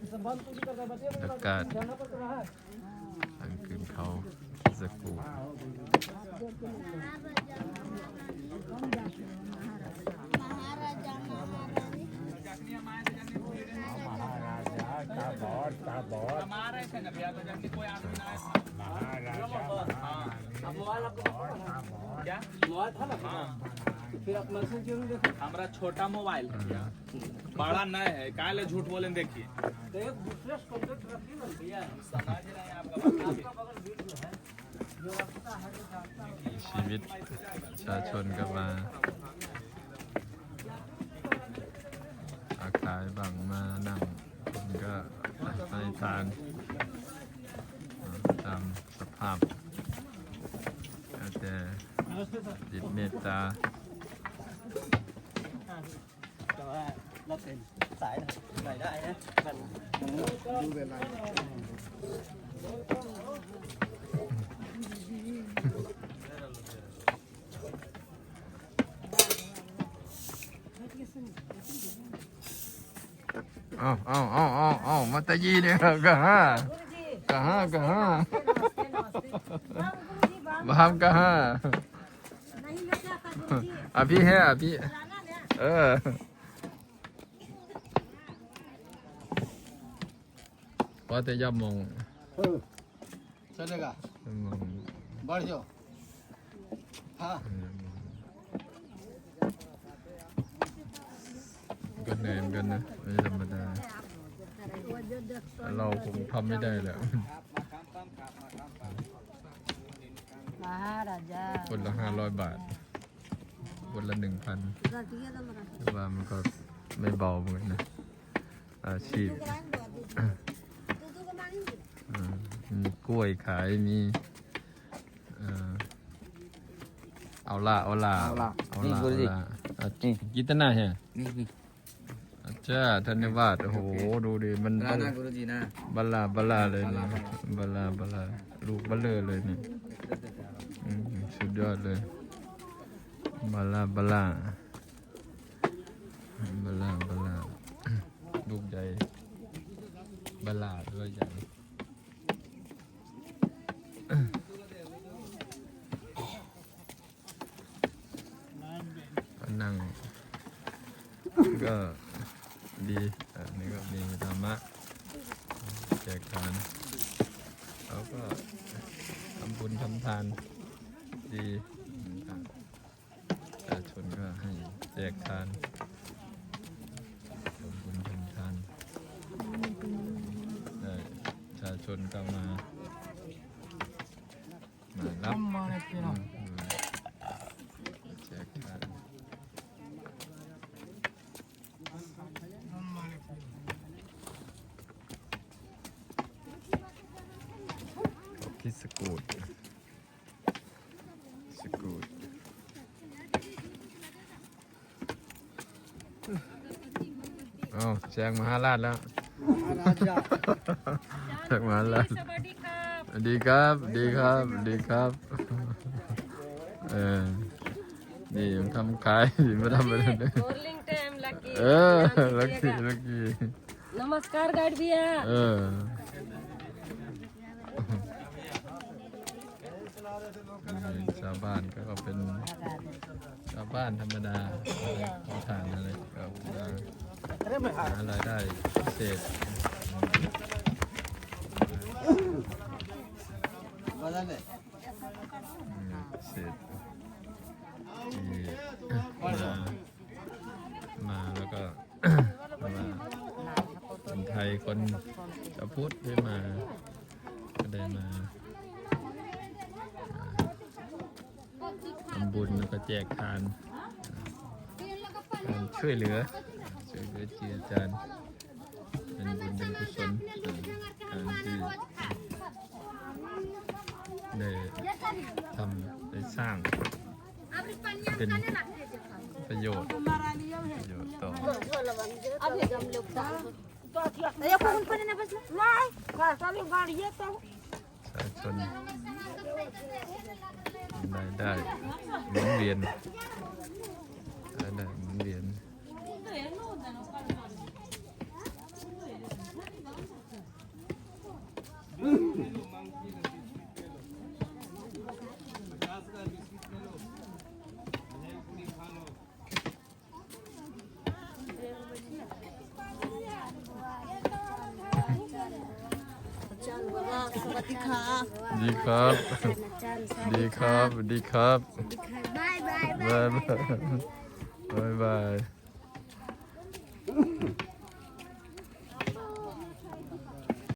อากาศกลางคืนเขาจะกูมอส महाराजा का बहुत का बहुत हमारा छोटा मोबाइल है बड़ा नहीं है काले झूठ बोले देखिए समझ रहे हैं आपका बात। ชีวิตประชาชนก็มาอาขายบังมานั่งคนก็ให้ทานตามสภาพแล้วแต่จิตเมตตา แต่ว่าเราเป็นสายนะใส่ได้นะมันดูเวลา เอ้าเอ้าเอ้าเอ้าเอ้ามาตะยีเนี่ยกะฮะกะฮะกะฮะบามกะฮะ नहीं बेटा का ว่าแต่ย่ามองเออเลยวก็มองบาริโยฮะก็เหนื่มนกันนะไม่ธรรมดาเราคงทำไม่ได้แล้วคนละห้าร้อยบาท วันละหนึ่งพันว่ามันก็ไม่เบาเหมือนนะอาชีพมีกล้วยขายมีเอาละเอาละเอาละเอาละเอาละกิตนาเฮะจ้าธัญวาสโอ้โห ดูดิ มันบลาบลาบลาเลยนะบลาบลาลูกบลเลอเลยนี่สุดยอดเลย บลาบลาบลาบลาลูกใหญ่บลาด้วยใหญ่นั่ง ก็ดีอันนี้ก็มีธรรมะแจกทานเขาก็ทำบุญทำทานดี ชาชนก็ให้แจกทานทำบุญทำทานได้ประชาชนก็มา มารับอืมแจกทานที่สกูดสกูดเอ้าวแซงมหาราชแล้วแซงมหาราชสวัสดีครับดีครับดีครับดีครับเออนี่ยัทำขายไม่ทำอะไรเลยเออลักกี้ลักกี้ नमस्कार गार्ड भैया ชาวบ้านก็เป็นชาวบ้านธรรมดาทานอะไรก็ หารายได้พิเศษพิเศษมามาแล้วก็มาคนไทยคนจะวพุทธได้มาก็ได้มาทำบุญแล้วก็แจกทานช่วยเหลือ จเจอเจียอาจารย์เป็นบุญเป็นกุศลการที่ได้ทำได้สร้างเป็นประโยชน์ประโยชน์ต่อประชาชนได้ได้หมุนเวียน สวัสดีค่ะดีครับดีครับดีครับบายบายบายบายบายบาย